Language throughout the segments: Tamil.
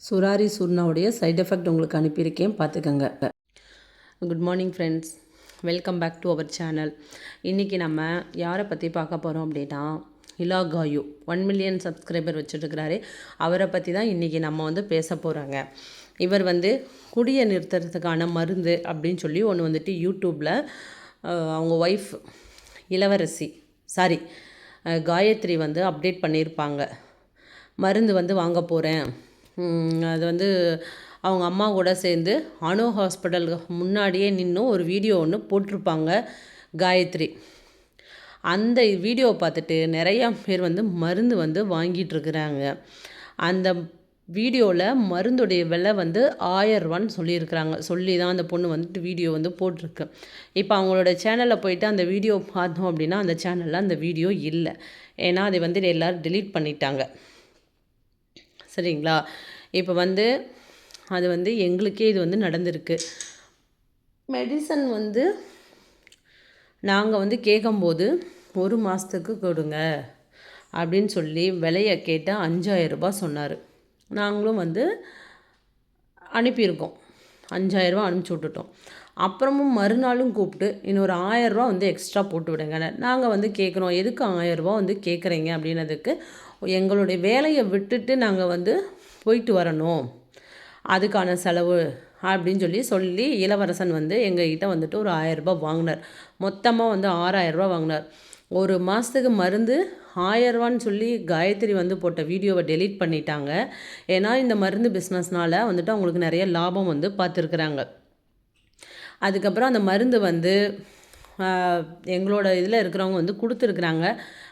சுராரி சுர்ணாவுடைய சைட் எஃபெக்ட் உங்களுக்கு அனுப்பியிருக்கேன். பார்த்துக்கோங்க. Good morning friends welcome back to our channel இன்றைக்கி நம்ம யாரை பற்றி பார்க்க போகிறோம் அப்படின்னா இலா காயு ஒன் மில்லியன் சப்ஸ்கிரைபர் வச்சுட்டுருக்கிறாரு அவரை பற்றி தான் இன்றைக்கி நம்ம வந்து பேச போகிறாங்க இவர் வந்து குடியை நிறுத்துறதுக்கான மருந்து அப்படின்னு சொல்லி ஒன்று வந்துட்டு யூடியூப்பில் அவங்க ஒய்ஃப் இளவரசி சாரி காயத்ரி வந்து அப்டேட் பண்ணியிருப்பாங்க. மருந்து வந்து வாங்க போகிறேன் அது வந்து அவங்க அம்மா கூட சேர்ந்து அணு ஹாஸ்பிட்டலுக்கு முன்னாடியே நின்று ஒரு வீடியோ ஒன்று போட்டிருப்பாங்க காயத்ரி. அந்த வீடியோவை பார்த்துட்டு நிறையா பேர் வந்து மருந்து வந்து வாங்கிட்டுருக்குறாங்க. அந்த வீடியோவில் மருந்துடைய விலை வந்து ஆயரூவான்னு சொல்லியிருக்கிறாங்க. சொல்லி தான் அந்த பொண்ணு வந்துட்டு வீடியோ வந்து போட்டிருக்கு. இப்போ அவங்களோட சேனலில் போயிட்டு அந்த வீடியோ பார்த்தோம் அப்படின்னா அந்த சேனலில் அந்த வீடியோ இல்லை. ஏன்னா அதை வந்து எல்லோரும் டிலீட் பண்ணிட்டாங்க. சரிங்களா? இப்போ வந்து அது வந்து எங்களுக்கே இது வந்து நடந்திருக்கு. மெடிசன் வந்து நாங்கள் வந்து கேட்கும்போது ஒரு மாதத்துக்கு கொடுங்க அப்படின்னு சொல்லி விலையை கேட்டால் அஞ்சாயிரம் ரூபாய் சொன்னார். நாங்களும் வந்து அனுப்பியிருக்கோம். அஞ்சாயிரரூபா அனுப்பிச்சி விட்டுட்டோம். அப்புறமும் மறுநாளும் கூப்பிட்டு இன்னொரு ஆயரூபா வந்து எக்ஸ்ட்ரா போட்டு விடுங்க நாங்கள் வந்து கேட்குறோம் எதுக்கு ஆயரூபா வந்து கேட்குறீங்க அப்படின்னதுக்கு எங்களுடைய வேலையை விட்டுட்டு நாங்கள் வந்து போயிட்டு வரணும். அதுக்கான செலவு அப்படின்னு சொல்லி சொல்லி இளவரசன் வந்து எங்ககிட்ட வந்துட்டு ஒரு ஆயரரூபா வாங்கினார். மொத்தமாக வந்து ஆறாயிரரூபா வாங்கினார். ஒரு மாதத்துக்கு மருந்து ஆயரூவான்னு சொல்லி காயத்ரி வந்து போட்ட வீடியோவை டெலீட் பண்ணிட்டாங்க. ஏன்னா இந்த மருந்து பிஸ்னஸ்னால் வந்துட்டு அவங்களுக்கு நிறைய லாபம் வந்து பார்த்துருக்குறாங்க. அதுக்கப்புறம் அந்த மருந்து வந்து எங்களோட இதில் இருக்கிறவங்க வந்து கொடுத்துருக்குறாங்க.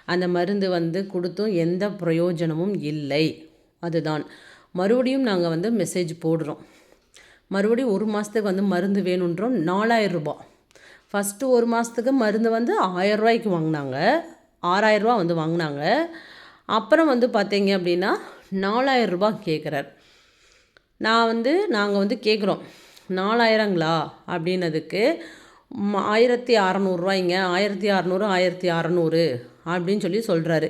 அந்த மருந்து வந்து கொடுத்தும் எந்த பிரயோஜனமும் இல்லை. அதுதான். மறுபடியும் நாங்கள் வந்து மெசேஜ் போடுறோம். மறுபடியும் ஒரு மாதத்துக்கு வந்து மருந்து வேணுன்றோம். நாலாயிரம் ரூபாய். ஃபஸ்ட்டு ஒரு மாதத்துக்கு மருந்து வந்து ஆயிரம் வாங்கினாங்க. ஆறாயிரரூபா வந்து வாங்கினாங்க. அப்புறம் வந்து பார்த்தீங்க அப்படின்னா நாலாயிரரூபா கேட்குறார் நான் வந்து நாங்கள் வந்து கேட்குறோம் நாலாயிரங்களா? அப்படின்னதுக்கு ஆயிரத்தி அறநூறுரூவாய்ங்க ஆயிரத்தி அறநூறு ஆயிரத்தி அறநூறு அப்படின்னு சொல்லி சொல்கிறாரு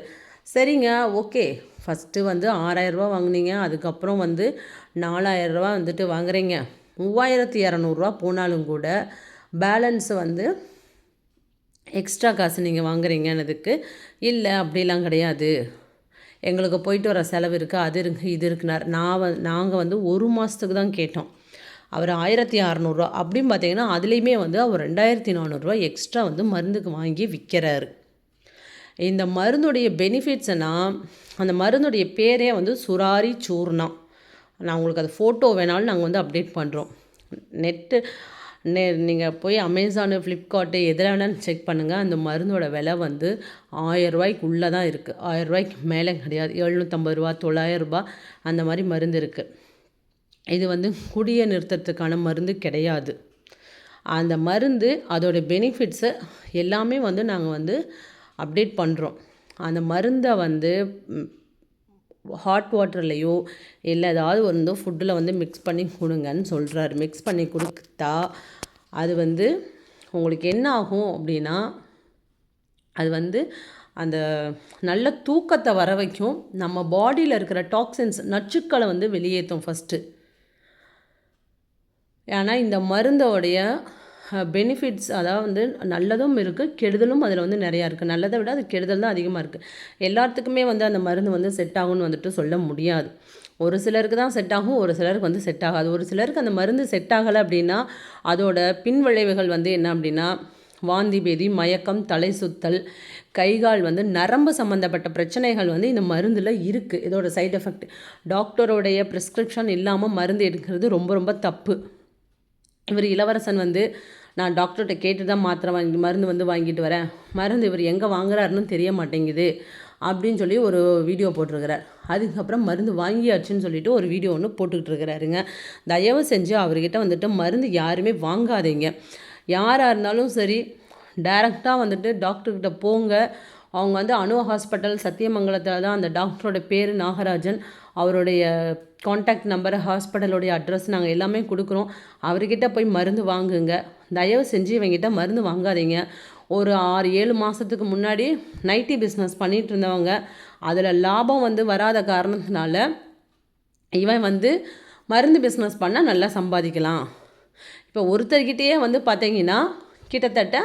சரிங்க ஓகே. ஃபஸ்ட்டு வந்து ஆறாயிரரூபா வாங்குனீங்க. அதுக்கப்புறம் வந்து நாலாயிரரூபா வந்துட்டு வாங்குறீங்க. மூவாயிரத்தி இரநூறுவா போனாலும் கூட பேலன்ஸ் வந்து எக்ஸ்ட்ரா காசு நீங்கள் வாங்குறீங்கன்னதுக்கு இல்லை அப்படிலாம் கிடையாது. எங்களுக்கு போயிட்டு வர செலவு இருக்குது அது இருக்குது இது இருக்குனார். நான் வ நாங்கள் வந்து ஒரு மாதத்துக்கு தான் கேட்டோம். அவர் ஆயிரத்தி அறநூறுரூவா அப்படின்னு பார்த்தீங்கன்னா அதுலேயுமே வந்து அவர் ரெண்டாயிரத்தி நானூறுரூவா எக்ஸ்ட்ரா வந்து மருந்துக்கு வாங்கி விற்கிறாரு இந்த மருந்துடைய பெனிஃபிட்ஸ்னா அந்த மருந்துடைய பேரே வந்து சுராரி சூர்ணம் நான் உங்களுக்கு அது ஃபோட்டோ வேணாலும் நாங்கள் வந்து அப்டேட் பண்ணுறோம் நெட்டு நெ நீங்கள் போய் அமேசானு ஃப்ளிப்கார்ட்டு எதில் வேணாலும் செக் பண்ணுங்கள் அந்த மருந்தோட விலை வந்து ஆயரூபாய்க்கு உள்ளே தான் இருக்குது ஆயரூபாய்க்கு மேலே கிடையாது. எழுநூற்றம்பது ரூபா தொள்ளாயிரரூபா அந்த மாதிரி மருந்து இருக்குது இது வந்து குடியை நிறுத்தத்துக்கான மருந்து கிடையாது. அந்த மருந்து அதோட பெனிஃபிட்ஸை எல்லாமே வந்து நாங்கள் வந்து அப்டேட் பண்ணுறோம் அந்த மருந்தை வந்து ஹாட் வாட்டர்லேயோ இல்லை ஏதாவது வந்து ஃபுட்டில் வந்து மிக்ஸ் பண்ணி கொடுங்கன்னு சொல்கிறாரு மிக்ஸ் பண்ணி கொடுத்தா அது வந்து உங்களுக்கு என்ன ஆகும் அப்படின்னா அது வந்து அந்த நல்ல தூக்கத்தை வர வைக்கும். நம்ம பாடியில் இருக்கிற டாக்ஸின்ஸ் நச்சுக்களை வந்து வெளியேற்றும் ஃபஸ்ட்டு ஏன்னா இந்த மருந்தோடைய பெனிஃபிட்ஸ் அதாவது வந்து நல்லதும் இருக்குது கெடுதலும் அதில் வந்து நிறையா இருக்குது நல்லதை விட அது கெடுதல் தான் அதிகமாக இருக்குது எல்லாத்துக்குமே வந்து அந்த மருந்து வந்து செட் ஆகும்னு வந்துட்டு சொல்ல முடியாது. ஒரு சிலருக்கு தான் செட் ஆகும் ஒரு சிலருக்கு வந்து செட் ஆகாது. ஒரு சிலருக்கு அந்த மருந்து செட் ஆகலை அப்படின்னா அதோட பின் விளைவுகள் வந்து என்ன அப்படின்னா வாந்தி பேதி மயக்கம் தலை சுத்தல் கைகால் வந்து நரம்பு சம்மந்தப்பட்ட பிரச்சனைகள் வந்து இந்த மருந்தில் இருக்குது இதோட சைடு எஃபெக்ட் டாக்டரோடைய ப்ரிஸ்கிரிப்ஷன் இல்லாமல் மருந்து எடுக்கிறது ரொம்ப ரொம்ப தப்பு. இவர் இளவரசன் வந்து நான் டாக்டர்கிட்ட கேட்டு தான் மாத்திரை வாங்கி மருந்து வந்து வாங்கிட்டு வரேன். மருந்து இவர் எங்கே வாங்குறாருன்னு தெரிய மாட்டேங்குது அப்படின்னு சொல்லி ஒரு வீடியோ போட்டிருக்கிறார். அதுக்கப்புறம் மருந்து வாங்கியாச்சுன்னு சொல்லிட்டு ஒரு வீடியோ ஒன்று போட்டுக்கிட்டு இருக்கிறாருங்க தயவு செஞ்சு அவர்கிட்ட வந்துட்டு மருந்து யாருமே வாங்காதீங்க. யாராக இருந்தாலும் சரி டைரெக்டாக வந்துட்டு டாக்டர்கிட்ட போங்க. அவங்க வந்து அணு ஹாஸ்பிட்டல் சத்தியமங்கலத்தில் தான் அந்த டாக்டரோட பேர் நாகராஜன். அவருடைய காண்டாக்ட் நம்பர் ஹாஸ்பிட்டலுடைய அட்ரஸ் நாங்கள் எல்லாமே கொடுக்குறோம். அவர்கிட்ட போய் மருந்து வாங்குங்க. தயவு செஞ்சு இவங்கிட்ட மருந்து வாங்காதீங்க. ஒரு ஆறு ஏழு மாதத்துக்கு முன்னாடி நைட்டி பிஸ்னஸ் பண்ணிகிட்டு இருந்தவங்க. அதில் லாபம் வந்து வராத காரணத்தினால இவன் வந்து மருந்து பிஸ்னஸ் பண்ணால் நல்லா சம்பாதிக்கலாம். இப்போ ஒருத்தர்கிட்டயே வந்து பார்த்தீங்கன்னா கிட்டத்தட்ட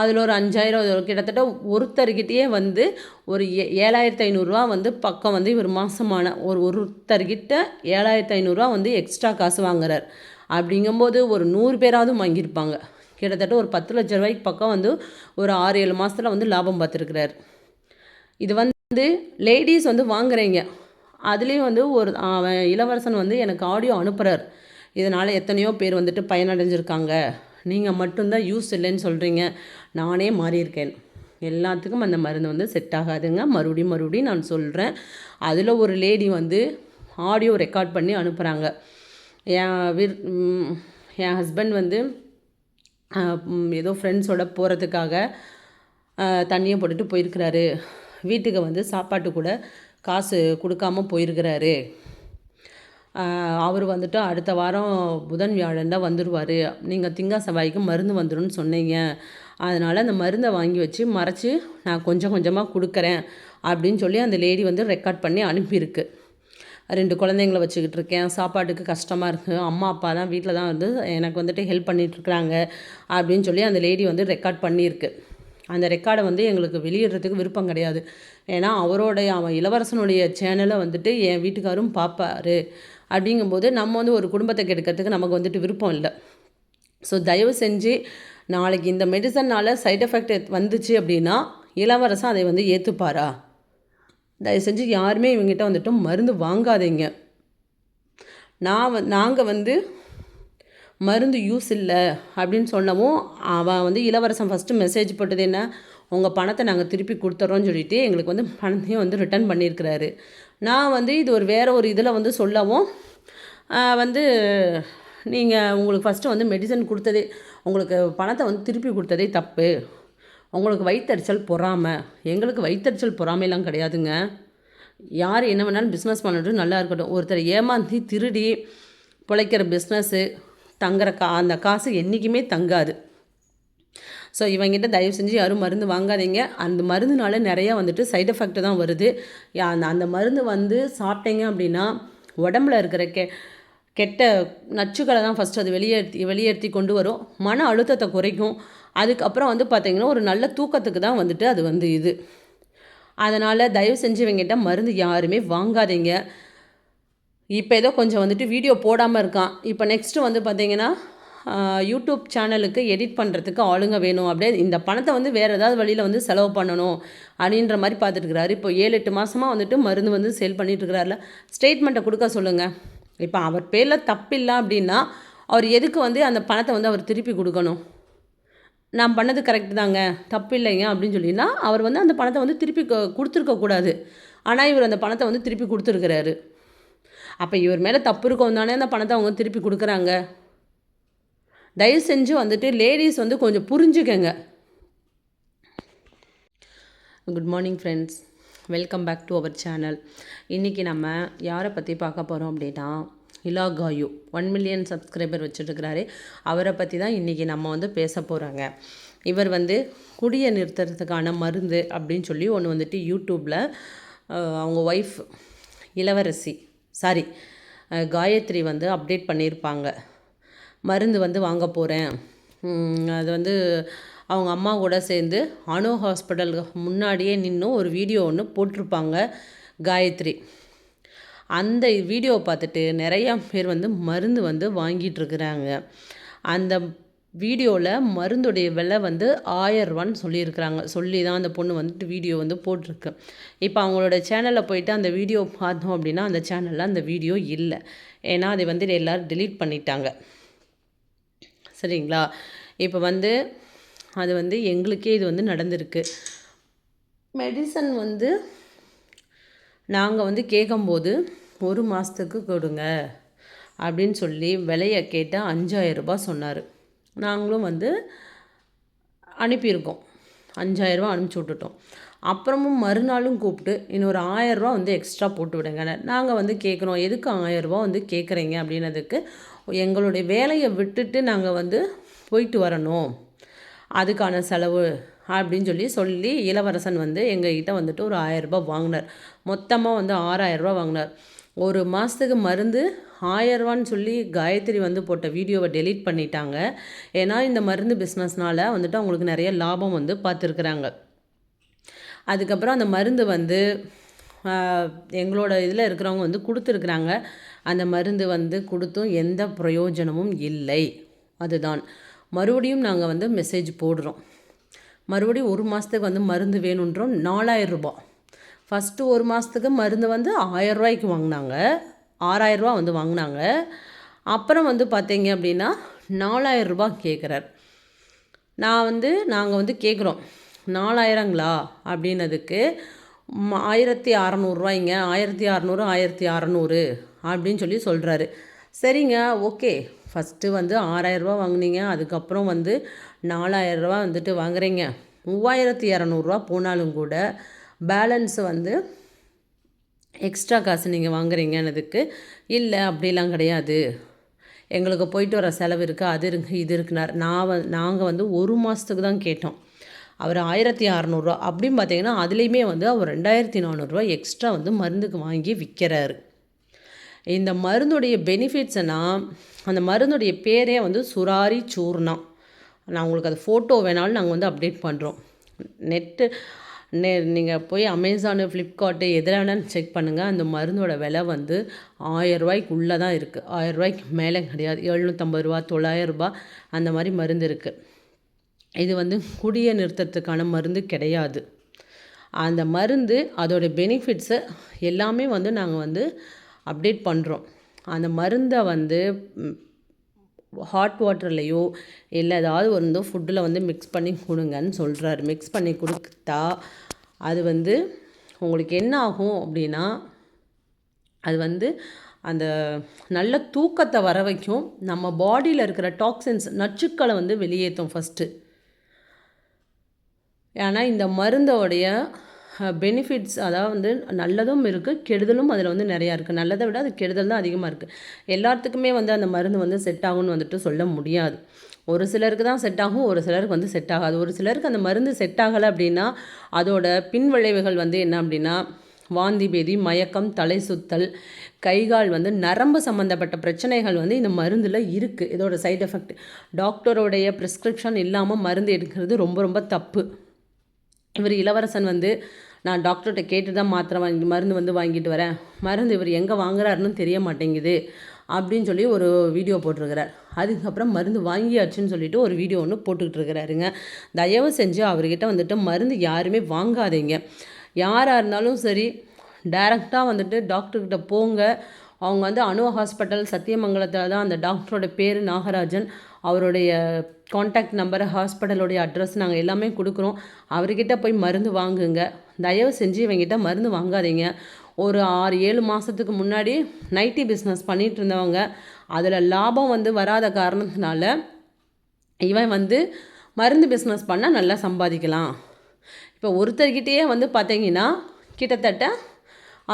அதில் ஒரு அஞ்சாயிரம் கிட்டத்தட்ட ஒருத்தர்கிட்டயே வந்து ஒரு ஏ ஏழாயிரத்து ஐநூறுரூவா வந்து பக்கம் வந்து இவர் மாதமான ஒரு ஒருத்தர்கிட்ட ஏழாயிரத்து ஐநூறுரூவா வந்து எக்ஸ்ட்ரா காசு வாங்குறார். அப்படிங்கும்போது ஒரு நூறு பேராவது வாங்கியிருப்பாங்க. கிட்டத்தட்ட ஒரு பத்து லட்ச ரூபாய்க்கு பக்கம் வந்து ஒரு ஆறு ஏழு மாதத்தில் வந்து லாபம் பார்த்துருக்குறாரு. இது வந்து லேடிஸ் வந்து வாங்குறீங்க. அதுலேயும் வந்து ஒரு இளவரசன் வந்து எனக்கு ஆடியோ அனுப்புகிறார் இதனால் எத்தனையோ பேர் வந்துட்டு பயனடைஞ்சிருக்காங்க. நீங்கள் மட்டும்தான் யூஸ் இல்லைன்னு சொல்கிறீங்க நானே மாறியிருக்கேன். எல்லாத்துக்கும் அந்த மருந்து வந்து செட் ஆகாதுங்க. மறுபடியும் மறுபடியும் நான் சொல்கிறேன் அதில் ஒரு லேடி வந்து ஆடியோ ரெக்கார்ட் பண்ணி அனுப்புகிறாங்க என் விர் என் ஹஸ்பண்ட் வந்து ஏதோ ஃப்ரெண்ட்ஸோட போகிறதுக்காக தண்ணியை போட்டுட்டு போயிருக்கிறாரு. வீட்டுக்கு வந்து சாப்பாட்டு கூட காசு கொடுக்காம போயிருக்கிறாரு. அவர் வந்துட்டு அடுத்த வாரம் புதன் வியாழன் தான் வந்துடுவார் நீங்கள் திங்கா செவ்வாய்க்கு மருந்து வந்துடும் சொன்னீங்க. அதனால் அந்த மருந்தை வாங்கி வச்சு மறைச்சி நான் கொஞ்சம் கொஞ்சமாக கொடுக்குறேன் அப்படின்னு சொல்லி அந்த லேடி வந்து ரெக்கார்ட் பண்ணி அனுப்பியிருக்கு. ரெண்டு குழந்தைங்கள வச்சுக்கிட்டு இருக்கேன். சாப்பாட்டுக்கு கஷ்டமாக இருக்குது அம்மா அப்பா தான் வீட்டில் தான் வந்து எனக்கு வந்துட்டு ஹெல்ப் பண்ணிகிட்ருக்குறாங்க அப்படின்னு சொல்லி அந்த லேடி வந்து ரெக்கார்ட் பண்ணியிருக்கு. அந்த ரெக்கார்டை வந்து எங்களுக்கு வெளியிடுறதுக்கு விருப்பம் கிடையாது. ஏன்னா அவரோடைய அவன் இளவரசனுடைய சேனலை வந்துட்டு என் வீட்டுக்காரும் பார்ப்பாரு. அப்படிங்கும்போது நம்ம வந்து ஒரு குடும்பத்தை கெடுக்கிறதுக்கு நமக்கு வந்துட்டு விருப்பம் இல்லை. ஸோ தயவு செஞ்சு நாளைக்கு இந்த மெடிசன்னால் சைட் எஃபெக்ட் வந்துச்சு அப்படின்னா இளவரசன் அதை வந்து ஏற்றுப்பாரா தயவு செஞ்சு யாருமே இவங்ககிட்ட வந்துட்டு மருந்து வாங்காதீங்க. நான் வ நாங்கள் வந்து மருந்து யூஸ் இல்லை அப்படின்னு சொன்னவும் அவன் வந்து இளவரசன் ஃபஸ்ட்டு மெசேஜ் போட்டது என்ன? உங்கள் பணத்தை நாங்கள் திருப்பி கொடுத்துட்றோன்னு சொல்லிட்டு எங்களுக்கு வந்து பணத்தையும் வந்து ரிட்டர்ன் பண்ணியிருக்கிறாரு நான் வந்து இது ஒரு வேறு ஒரு இதில் வந்து சொல்லவும் வந்து நீங்கள் உங்களுக்கு ஃபஸ்ட்டு வந்து மெடிசன் கொடுத்ததே உங்களுக்கு பணத்தை வந்து திருப்பி கொடுத்ததே தப்பு. உங்களுக்கு வயிற்றுச்சல் பொறாமல் எங்களுக்கு வயிற்றுச்சல் பொறாமையெல்லாம் கிடையாதுங்க. யார் என்ன வேணாலும் பிஸ்னஸ் பண்ணுறது நல்லா இருக்கட்டும். ஒருத்தர் ஏமாந்தி திருடி பிழைக்கிற பிஸ்னஸ்ஸு தங்குற கா அந்த காசு என்றைக்குமே தங்காது. ஸோ இவங்ககிட்ட தயவு செஞ்சு யாரும் மருந்து வாங்காதீங்க. அந்த மருந்துனால நிறையா வந்துட்டு சைட் எஃபெக்ட் தான் வருது. அந்த அந்த மருந்து வந்து சாப்பிட்டீங்க அப்படின்னா உடம்புல இருக்கிற கெ கெட்ட நச்சுக்களை தான் ஃபஸ்ட்டு அது வெளியேற்றி வெளியேற்றி கொண்டு வரும். மன அழுத்தத்தை குறைக்கும். அதுக்கப்புறம் வந்து பார்த்திங்கன்னா ஒரு நல்ல தூக்கத்துக்கு தான் வந்துட்டு அது வந்து இது. அதனால் தயவு செஞ்சு இவங்கிட்ட மருந்து யாருமே வாங்காதீங்க. இப்போ ஏதோ கொஞ்சம் வந்துட்டு வீடியோ போடாமல் இருக்கான். இப்போ நெக்ஸ்ட்டு வந்து பார்த்திங்கன்னா யூடியூப் சேனலுக்கு எடிட் பண்ணுறதுக்கு ஆளுங்க வேணும். அப்படியே இந்த பணத்தை வந்து வேறு ஏதாவது வழியில் வந்து செலவு பண்ணணும் அப்படின்ற மாதிரி பார்த்துட்டுருக்கிறாரு இப்போ ஏழு எட்டு மாதமாக வந்துட்டு மருந்து வந்து சேல் பண்ணிட்டுருக்கிறாருல ஸ்டேட்மெண்ட்டை கொடுக்க சொல்லுங்கள் இப்போ அவர் பேரில் தப்பில்லை அப்படின்னா அவர் எதுக்கு வந்து அந்த பணத்தை வந்து அவர் திருப்பி கொடுக்கணும்? நான் பண்ணது கரெக்டு தாங்க. தப்பு இல்லைங்க அப்படின்னு சொல்லினா அவர் வந்து அந்த பணத்தை வந்து திருப்பி கொடுத்துருக்கக்கூடாது ஆனால் இவர் அந்த பணத்தை வந்து திருப்பி கொடுத்துருக்கிறாரு. அப்போ இவர் மேலே தப்பு இருக்கவும் தானே அந்த பணத்தை அவங்க திருப்பி கொடுக்குறாங்க? தயவு செஞ்சு வந்துட்டு லேடிஸ் வந்து கொஞ்சம் புரிஞ்சுக்கங்க. Good morning friends welcome back to our channel இன்றைக்கி நம்ம யாரை பற்றி பார்க்க போகிறோம் அப்படின்னா இலா காயு. ஒன் மில்லியன் சப்ஸ்கிரைபர் வச்சுட்டுருக்கிறாரு அவரை பற்றி தான் இன்றைக்கி நம்ம வந்து பேச போகிறாங்க இவர் வந்து குடியை நிறுத்துறதுக்கான மருந்து அப்படின்னு சொல்லி ஒன்று வந்துட்டு யூடியூப்பில் அவங்க ஒய்ஃப் இளவரசி சாரி காயத்ரி வந்து அப்டேட் பண்ணியிருப்பாங்க. மருந்து வந்து வாங்க போகிறேன் அது வந்து அவங்க அம்மா கூட சேர்ந்து அணு ஹாஸ்பிட்டலுக்கு முன்னாடியே நின்றும் ஒரு வீடியோ ஒன்று போட்டிருப்பாங்க காயத்ரி. அந்த வீடியோவை பார்த்துட்டு நிறையா பேர் வந்து மருந்து வந்து வாங்கிட்டுருக்குறாங்க அந்த வீடியோவில் மருந்துடைய விலை வந்து ஆயரூவான்னு சொல்லியிருக்கிறாங்க. சொல்லி தான் அந்த பொண்ணு வந்துட்டு வீடியோ வந்து போட்டிருக்கு. இப்போ அவங்களோட சேனலில் போயிட்டு அந்த வீடியோ பார்த்தோம் அப்படின்னா அந்த சேனலில் அந்த வீடியோ இல்லை. ஏன்னா அதை வந்து எல்லோரும் டெலீட் பண்ணிட்டாங்க. சரிங்களா? இப்போ வந்து அது வந்து எங்களுக்கே இது வந்து நடந்திருக்கு. மெடிசன் வந்து நாங்கள் வந்து கேட்கும்போது ஒரு மாதத்துக்கு கொடுங்க அப்படின்னு சொல்லி விலையை கேட்டால் அஞ்சாயிரரூபா சொன்னார். நாங்களும் வந்து அனுப்பியிருக்கோம். அஞ்சாயிரரூபா அனுப்பிச்சி விட்டுட்டோம். அப்புறமும் மறுநாளும் கூப்பிட்டு இன்னொரு ஆயரூபா வந்து எக்ஸ்ட்ரா போட்டு விடுங்க நாங்கள் வந்து கேட்குறோம் எதுக்கு ஆயரூபா வந்து கேட்குறீங்க அப்படின்னதுக்கு எங்களுடைய வேலையை விட்டுட்டு நாங்கள் வந்து போயிட்டு வரணும். அதுக்கான செலவு அப்படின்னு சொல்லி சொல்லி இளவரசன் வந்து எங்ககிட்ட வந்துட்டு ஒரு ஆயரரூபா வாங்கினார். மொத்தமாக வந்து ஆறாயிரரூபா வாங்கினார். ஒரு மாதத்துக்கு மருந்து ஆயரூவான்னு சொல்லி காயத்ரி வந்து போட்ட வீடியோவை டெலீட் பண்ணிட்டாங்க. ஏன்னா இந்த மருந்து பிஸ்னஸ்னால் வந்துட்டு அவங்களுக்கு நிறைய லாபம் வந்து பார்த்துருக்குறாங்க. அதுக்கப்புறம் அந்த மருந்து வந்து எங்களோட இதில் இருக்கிறவங்க வந்து கொடுத்துருக்குறாங்க. அந்த மருந்து வந்து கொடுத்தும் எந்த பிரயோஜனமும் இல்லை. அதுதான். மறுபடியும் நாங்கள் வந்து மெசேஜ் போடுறோம். மறுபடியும் ஒரு மாதத்துக்கு வந்து மருந்து வேணுன்றோம். நாலாயிரம் ஃபஸ்ட்டு ஒரு மாதத்துக்கு மருந்து வந்து ஆயரூவாய்க்கு வாங்கினாங்க. ஆறாயிரரூபா வந்து வாங்கினாங்க. அப்புறம் வந்து பார்த்தீங்க அப்படின்னா நாலாயிரரூபா கேட்குறார் நான் வந்து நாங்கள் வந்து கேட்குறோம் நாலாயிரங்களா? அப்படின்னதுக்கு ஆயிரத்தி அறநூறுவாய்ங்க ஆயிரத்தி அறநூறு ஆயிரத்தி அறநூறு. அப்படின்னு சொல்லி சொல்கிறாரு சரிங்க ஓகே. ஃபஸ்ட்டு வந்து ஆறாயிரரூபா வாங்கினீங்க. அதுக்கப்புறம் வந்து நாலாயிரரூபா வந்துட்டு வாங்குறீங்க. மூவாயிரத்தி இரநூறுவா போனாலும் கூட பேலன்ஸ் வந்து எக்ஸ்ட்ரா காசு நீங்கள் வாங்குறீங்கன்னதுக்கு இல்லை அப்படிலாம் கிடையாது. எங்களுக்கு போயிட்டு வர செலவு இருக்குது அது இருக்கு இது இருக்குனார். நான் வ நாங்கள் வந்து ஒரு மாதத்துக்கு தான் கேட்டோம். அவர் ஆயிரத்தி அறநூறுவா அப்படின்னு பார்த்தீங்கன்னா அதுலேயுமே வந்து அவர் ரெண்டாயிரத்தி நானூறுரூவா எக்ஸ்ட்ரா வந்து மருந்துக்கு வாங்கி விற்கிறாரு இந்த மருந்துடைய பெனிஃபிட்ஸ்னால் அந்த மருந்துடைய பேரே வந்து சுராரி சூர்ணம் நான் உங்களுக்கு அது ஃபோட்டோ வேணாலும் நாங்கள் வந்து அப்டேட் பண்ணுறோம் நெட்டு நெ நீங்கள் போய் அமேசானு ஃப்ளிப்கார்ட்டு எதில் வேணாலும் செக் பண்ணுங்கள் அந்த மருந்தோட விலை வந்து ஆயரூபாய்க்கு உள்ளே தான் இருக்குது ஆயரூவாய்க்கு மேலே கிடையாது. எழுநூற்றம்பது ரூபா தொள்ளாயிரரூபா அந்த மாதிரி மருந்து இருக்குது இது வந்து குடிய நிறுத்தத்துக்கான மருந்து கிடையாது. அந்த மருந்து அதோடய பெனிஃபிட்ஸை எல்லாமே வந்து நாங்கள் வந்து அப்டேட் பண்ணுறோம் அந்த மருந்தை வந்து ஹாட் வாட்டர்லேயோ இல்லை ஏதாவது வந்து ஃபுட்டில் வந்து மிக்ஸ் பண்ணி கொடுங்கன்னு சொல்கிறாரு மிக்ஸ் பண்ணி கொடுத்தா அது வந்து உங்களுக்கு என்ன ஆகும் அப்படின்னா அது வந்து அந்த நல்ல தூக்கத்தை வர வைக்கும். நம்ம பாடியில் இருக்கிற டாக்ஸின்ஸ் நச்சுக்களை வந்து வெளியேற்றும் ஃபஸ்ட்டு ஏன்னா இந்த மருந்தோடைய பெனிஃபிட்ஸ் அதாவது வந்து நல்லதும் இருக்குது கெடுதலும் அதில் வந்து நிறையா இருக்குது நல்லதை விட அது கெடுதல் தான் அதிகமாக இருக்குது எல்லாத்துக்குமே வந்து அந்த மருந்து வந்து செட் ஆகும்னு வந்துட்டு சொல்ல முடியாது. ஒரு சிலருக்கு தான் செட் ஆகும் ஒரு சிலருக்கு வந்து செட் ஆகாது. ஒரு சிலருக்கு அந்த மருந்து செட் ஆகலை அப்படின்னா அதோட பின் விளைவுகள் வந்து என்ன அப்படின்னா வாந்தி பேதி மயக்கம் தலை சுத்தல் கைகால் வந்து நரம்பு சம்மந்தப்பட்ட பிரச்சனைகள் வந்து இந்த மருந்தில் இருக்குது இதோட சைட் எஃபெக்ட் டாக்டரோடைய ப்ரிஸ்கிரிப்ஷன் இல்லாமல் மருந்து எடுக்கிறது ரொம்ப ரொம்ப தப்பு. இவர் இளவரசன் வந்து நான் டாக்டர்கிட்ட கேட்டு தான் மாத்திரை வாங்கி மருந்து வந்து வாங்கிட்டு வரேன். மருந்து இவர் எங்கே வாங்குறாருன்னு தெரிய மாட்டேங்குது அப்படின்னு சொல்லி ஒரு வீடியோ போட்டிருக்கிறார். அதுக்கப்புறம் மருந்து வாங்கியாச்சுன்னு சொல்லிட்டு ஒரு வீடியோ ஒன்று போட்டுக்கிட்டு இருக்கிறாருங்க. தயவு செஞ்சு அவர்கிட்ட வந்துட்டு மருந்து யாருமே வாங்காதீங்க. யாராக இருந்தாலும் சரி டைரெக்டாக வந்துட்டு டாக்டர்கிட்ட போங்க. அவங்க வந்து அணு ஹாஸ்பிட்டல் சத்தியமங்கலத்தில் தான் அந்த டாக்டரோட பேர் நாகராஜன். அவருடைய காண்டாக்ட் நம்பர் ஹாஸ்பிட்டலுடைய அட்ரஸ் நாங்கள் எல்லாமே கொடுக்குறோம். அவர்கிட்ட போய் மருந்து வாங்குங்க. தயவு செஞ்சு இவங்கிட்ட மருந்து வாங்காதீங்க. ஒரு ஆறு ஏழு மாதத்துக்கு முன்னாடி நைட்டி பிஸ்னஸ் பண்ணிகிட்டு இருந்தவங்க அதில் லாபம் வந்து வராத காரணத்தினால இவன் வந்து மருந்து பிஸ்னஸ் பண்ணால் நல்லா சம்பாதிக்கலாம். இப்போ ஒருத்தர்கிட்டயே வந்து பார்த்தீங்கன்னா கிட்டத்தட்ட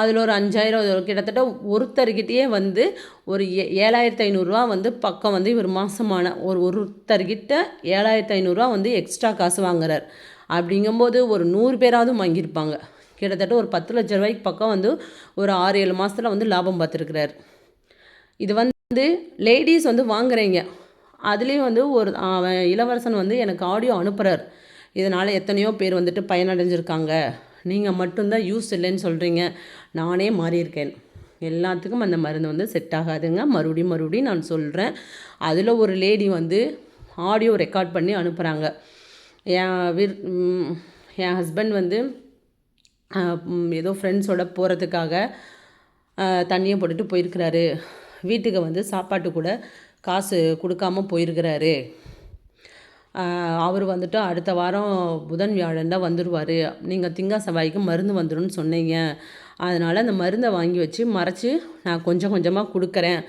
அதில் ஒரு அஞ்சாயிரம் கிட்டத்தட்ட ஒருத்தர்கிட்டயே வந்து ஒரு ஏ ஏழாயிரத்து ஐநூறுரூவா வந்து பக்கம் வந்து இவர் மாதமான ஒரு ஒருத்தர்கிட்ட ஏழாயிரத்து ஐநூறுரூவா வந்து எக்ஸ்ட்ரா காசு வாங்குறார். அப்படிங்கும்போது ஒரு நூறு பேராவது வாங்கியிருப்பாங்க. கிட்டத்தட்ட ஒரு பத்து லட்ச ரூபாய்க்கு பக்கம் வந்து ஒரு ஆறு ஏழு மாதத்தில் வந்து லாபம் பார்த்துருக்குறாரு. இது வந்து லேடிஸ் வந்து வாங்குறீங்க. அதுலேயும் வந்து ஒரு இளவரசன் வந்து எனக்கு ஆடியோ அனுப்புகிறார் இதனால் எத்தனையோ பேர் வந்துட்டு பயனடைஞ்சிருக்காங்க. நீங்கள் மட்டும்தான் யூஸ் இல்லைன்னு சொல்கிறீங்க நானே மாறியிருக்கேன். எல்லாத்துக்கும் அந்த மருந்து வந்து செட் ஆகாதுங்க. மறுபடியும் மறுபடியும் நான் சொல்கிறேன் அதில் ஒரு லேடி வந்து ஆடியோ ரெக்கார்ட் பண்ணி அனுப்புகிறாங்க என் விர் என் ஹஸ்பண்ட் வந்து ஏதோ ஃப்ரெண்ட்ஸோட போகிறதுக்காக தண்ணியை போட்டுட்டு போயிருக்கிறாரு. வீட்டுக்கு வந்து சாப்பாட்டு கூட காசு கொடுக்காம போயிருக்கிறாரு. அவர் வந்துட்டு அடுத்த வாரம் புதன் வியாழன் தான் வந்துடுவார் நீங்கள் திங்கா செவ்வாய்க்கு மருந்து வந்துடும்னு சொன்னீங்க. அதனால் அந்த மருந்தை வாங்கி வச்சு மறைச்சி நான் கொஞ்சம் கொஞ்சமாக கொடுக்குறேன்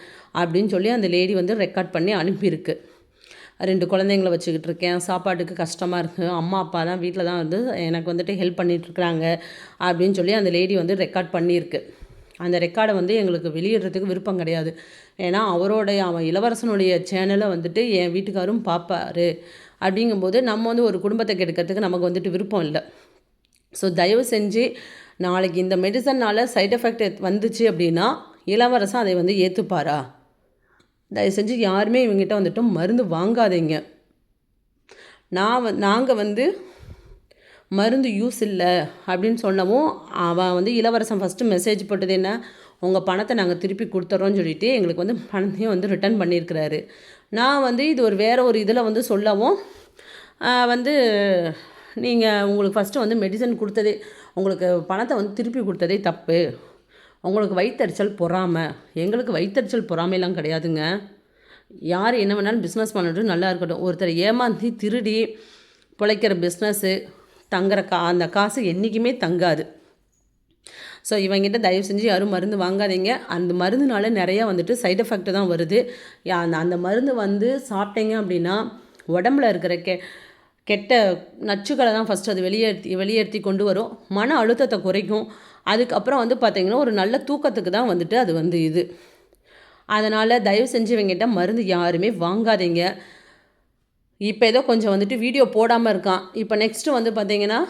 அப்படின்னு சொல்லி அந்த லேடி வந்து ரெக்கார்ட் பண்ணி அனுப்பியிருக்கு. ரெண்டு குழந்தைங்கள வச்சுக்கிட்டு இருக்கேன் சாப்பாட்டுக்கு கஷ்டமாக இருக்குது அம்மா அப்பா தான் வீட்டில் தான் வந்து எனக்கு வந்துட்டு ஹெல்ப் பண்ணிகிட்ருக்குறாங்க அப்படின்னு சொல்லி அந்த லேடி வந்து ரெக்கார்ட் பண்ணியிருக்கு. அந்த ரெக்கார்டை வந்து எங்களுக்கு வெளியிடுறதுக்கு விருப்பம் கிடையாது. ஏன்னா அவரோடைய அவன் இளவரசனுடைய சேனலை வந்துட்டு என் வீட்டுக்காரும் பார்ப்பாரு அப்படிங்கும்போது நம்ம வந்து ஒரு குடும்பத்தை கெடுக்கிறதுக்கு நமக்கு வந்துட்டு விருப்பம் இல்லை. ஸோ தயவு செஞ்சு நாளைக்கு இந்த மெடிசன்னால் சைட் எஃபெக்ட் வந்துச்சு அப்படின்னா இளவரசன் அதை வந்து ஏற்றுப்பாரா தயவு செஞ்சு யாருமே இவங்ககிட்ட வந்துட்டு மருந்து வாங்காதீங்க. நான் நாங்கள் வந்து மருந்து யூஸ் இல்லை அப்படின்னு சொன்னவும் அவன் வந்து இளவரசன் ஃபஸ்ட்டு மெசேஜ் போட்டது என்ன உங்கள் பணத்தை நாங்கள் திருப்பி கொடுத்துட்றோன்னு சொல்லிட்டு எங்களுக்கு வந்து பணத்தையும் வந்து ரிட்டர்ன் பண்ணியிருக்கிறாரு நான் வந்து இது ஒரு வேறு ஒரு இதில் வந்து சொல்லவும் வந்து நீங்கள் உங்களுக்கு ஃபஸ்ட்டு வந்து மெடிசன் கொடுத்ததே உங்களுக்கு பணத்தை வந்து திருப்பி கொடுத்ததே தப்பு. உங்களுக்கு வயிற்றறிச்சல் பொறாமை. எங்களுக்கு வயிற்றறிச்சல் பொறாமைலாம் கிடையாதுங்க. யார் என்ன வேணாலும் பிஸ்னஸ் பண்ணட்டும் நல்லா இருக்கட்டும். ஒருத்தர் ஏமாந்தி திருடி பிழைக்கிற பிஸ்னஸ்ஸு தங்குற கா அந்த காசு என்றைக்குமே தங்காது. ஸோ இவங்கிட்ட தயவு செஞ்சு யாரும் மருந்து வாங்காதீங்க. அந்த மருந்துனால நிறையா வந்துட்டு சைடு எஃபெக்ட் தான் வருது. அந்த அந்த மருந்து வந்து சாப்பிட்டீங்க அப்படின்னா உடம்புல இருக்கிற கெ கெட்ட நச்சுக்களை தான் ஃபஸ்ட்டு அது வெளியேற்றி வெளியேற்றி கொண்டு வரும். மன அழுத்தத்தை குறைக்கும். அதுக்கப்புறம் வந்து பார்த்திங்கன்னா ஒரு நல்ல தூக்கத்துக்கு தான் வந்துட்டு அது வந்து இது. அதனால் தயவு செஞ்சு இவங்கிட்ட மருந்து யாருமே வாங்காதீங்க. இப்போ ஏதோ கொஞ்சம் வந்துட்டு வீடியோ போடாமல் இருக்கான். இப்போ நெக்ஸ்ட்டு வந்து பார்த்தீங்கன்னா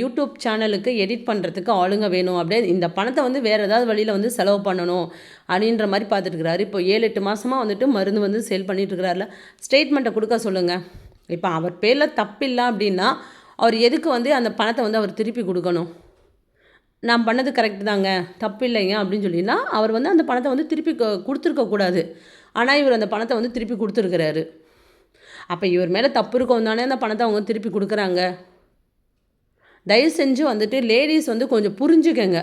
யூடியூப் சேனலுக்கு எடிட் பண்ணுறதுக்கு ஆளுங்க வேணும். அப்படியே இந்த பணத்தை வந்து வேறு ஏதாவது வழியில் வந்து செலவு பண்ணணும் அப்படின்ற மாதிரி பார்த்துட்டுருக்காரு இப்போ ஏழு எட்டு மாதமாக வந்துட்டு மருந்து வந்து சேல் பண்ணிட்டு இருக்கிறாருல ஸ்டேட்மெண்ட்டை கொடுக்க சொல்லுங்கள் இப்போ அவர் பேரில் தப்பில்லை அப்படின்னா அவர் எதுக்கு வந்து அந்த பணத்தை வந்து அவர் திருப்பி கொடுக்கணும்? நான் பண்ணது கரெக்ட் தாங்க தப்பு இல்லைங்க அப்படின்னு சொல்லினா அவர் வந்து அந்த பணத்தை வந்து திருப்பி கொடுத்துருக்கக்கூடாது ஆனால் இவர் அந்த பணத்தை வந்து திருப்பி கொடுத்துருக்கிறாரு. அப்போ இவர் மேலே தப்பு இருக்கும் தானே அந்த பணத்தை அவங்க திருப்பி கொடுக்குறாங்க. தயவு செஞ்சு வந்துட்டு லேடிஸ் வந்து கொஞ்சம் புரிஞ்சுக்கங்க.